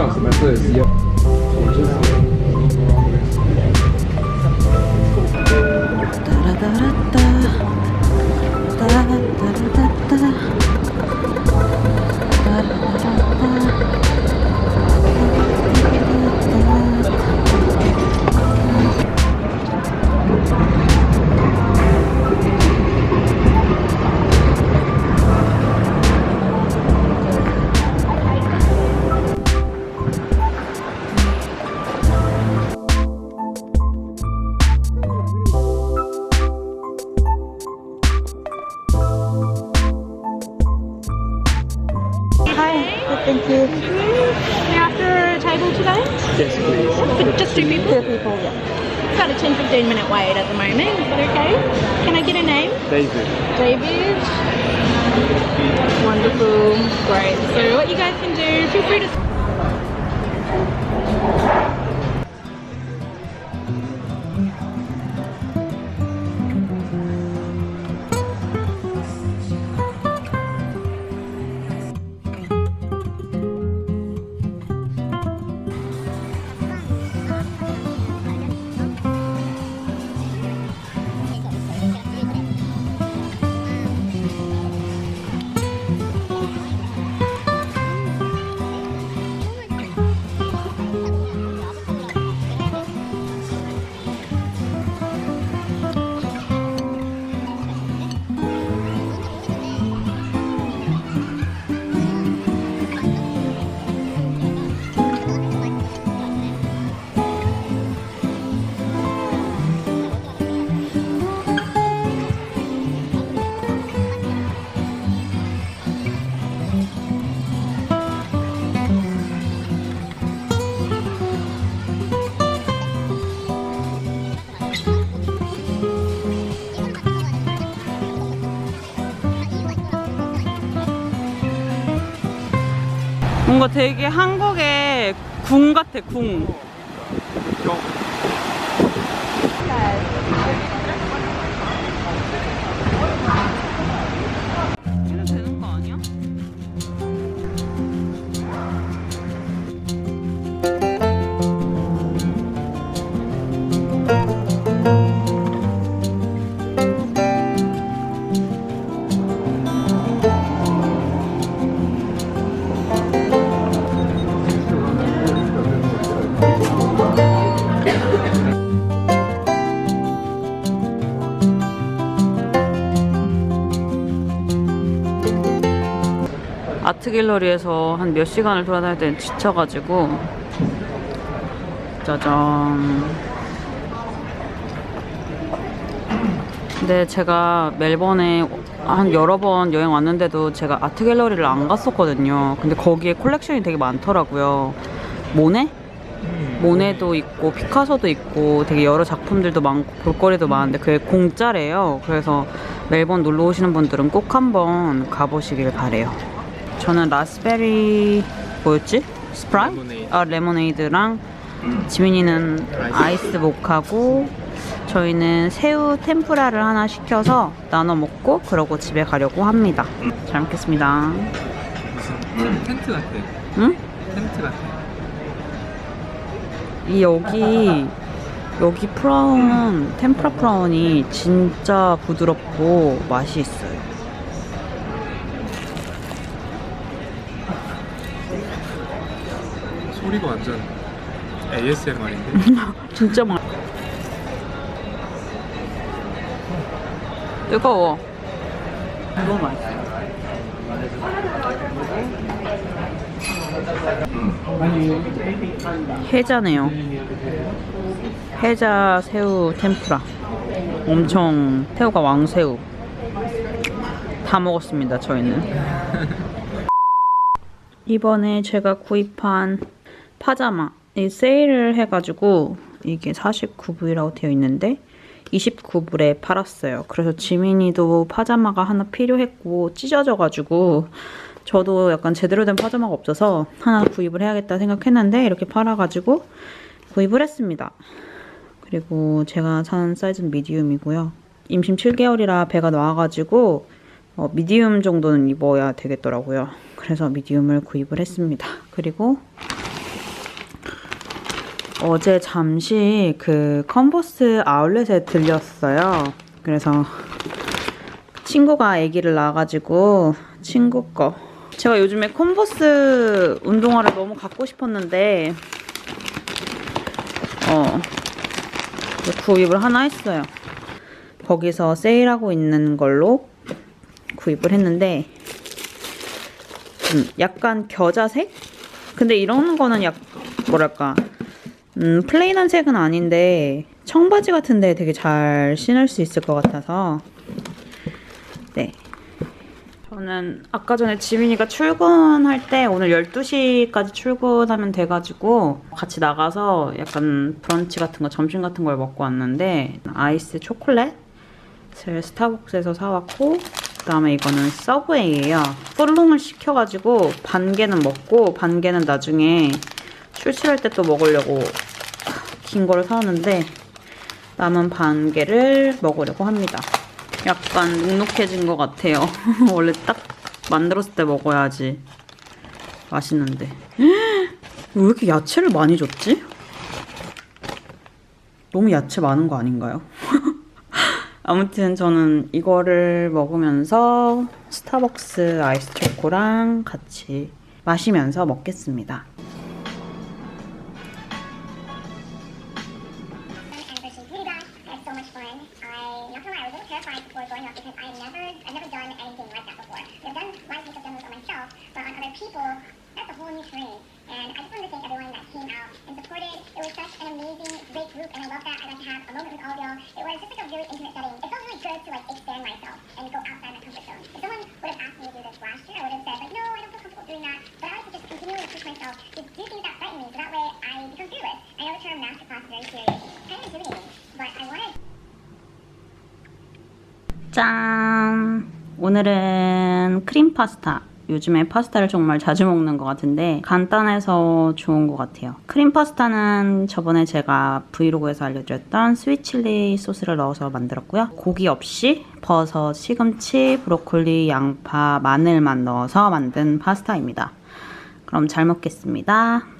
上什么色系 thank you. We after a table today? Yes, please. For just two people? Two people, yeah. About a 10 15 minute wait at the moment. Is that okay? Can I get a name? David. David. Wonderful. Great. So, what you guys can do, feel free to. 뭔가 되게 한국의 궁 같아, 궁. 아트 갤러리에서 한 몇 시간을 돌아다닐 때 지쳐가지고. 짜잔. 근데 제가 멜번에 한 여러 번 여행 왔는데도 제가 아트 갤러리를 안 갔었거든요. 근데 거기에 콜렉션이 되게 많더라고요. 모네? 모네도 있고 피카소도 있고 되게 여러 작품들도 많고 볼거리도 많은데 그게 공짜래요. 그래서 멜번 놀러 오시는 분들은 꼭 한번 가보시길 바래요 저는 라스베리 뭐였지? 스프라이? 레모네이드. 아 레모네이드랑 지민이는 아이스 모카고 저희는 새우 템프라를 하나 시켜서 나눠 먹고 그러고 집에 가려고 합니다. 잘 먹겠습니다. 텐트 같아. 응? 텐트 같아. 이 여기 여기 프라운 템프라 프라운이 진짜 부드럽고 맛이 있어요. 소리가 완전 ASMR인데. 진짜 맛. 뜨거워. 너무 맛있어. 해자네요. 해자 새우 템프라. 엄청 새우가 왕새우. 다 먹었습니다, 저희는. 이번에 제가 구입한 파자마. 이 세일을 해가지고 이게 49불이라고 되어 있는데 29불에 팔았어요. 그래서 지민이도 파자마가 하나 필요했고 찢어져가지고 저도 약간 제대로 된 파자마가 없어서 하나 구입을 해야겠다 생각했는데 이렇게 팔아가지고 구입을 했습니다. 그리고 제가 산 사이즈는 미디움이고요. 임신 7개월이라 배가 나와가지고 어, 미디움 정도는 입어야 되겠더라고요. 그래서 미디움을 구입을 했습니다. 그리고 어제 잠시 그 컨버스 아울렛에 들렸어요. 그래서 친구가 아기를 낳아가지고 친구 거. 제가 요즘에 컨버스 운동화를 너무 갖고 싶었는데 어 구입을 하나 했어요. 거기서 세일하고 있는 걸로 구입을 했는데 음, 약간 겨자색? 근데 이런 거는 약 뭐랄까 음, 플레인한 색은 아닌데 청바지 같은데 되게 잘 신을 수 있을 것 같아서 네 저는 아까 전에 지민이가 출근할 때 오늘 12시까지 출근하면 돼가지고 같이 나가서 약간 브런치 같은 거 점심 같은 걸 먹고 왔는데 아이스 초콜릿을 스타벅스에서 사왔고 그다음에 이거는 서브웨이예요. 풀롱을 시켜가지고 반 개는 먹고 반 개는 나중에 출출할 때 또 먹으려고 긴 거를 사왔는데 남은 반 개를 먹으려고 합니다. 약간 눅눅해진 것 같아요. 원래 딱 만들었을 때 먹어야지 맛있는데. 왜 이렇게 야채를 많이 줬지? 너무 야채 많은 거 아닌가요? 아무튼 저는 이거를 먹으면서 스타벅스 아이스 초코랑 같이 마시면서 먹겠습니다. I terrified before going up because I've never, I've never done anything like that before. I've done of makeup demos on myself, but on other people, that's a whole new terrain. And I just wanted to thank everyone that came out and supported. It was such an amazing, great group, and I love that. I got to have a moment with all of y'all. It was just like a really intimate setting. It felt really good to like expand myself and go outside my comfort zone. If someone would have asked me to do this last year, I would have said like, no, I don't feel comfortable doing that. But I like to just continually push myself to do things that frighten me, so that way I 짠! 오늘은 크림 파스타. 요즘에 파스타를 정말 자주 먹는 것 같은데 간단해서 좋은 것 같아요. 크림 파스타는 저번에 제가 브이로그에서 알려드렸던 스위치리 소스를 넣어서 만들었고요. 고기 없이 버섯, 시금치, 브로콜리, 양파, 마늘만 넣어서 만든 파스타입니다. 그럼 잘 먹겠습니다.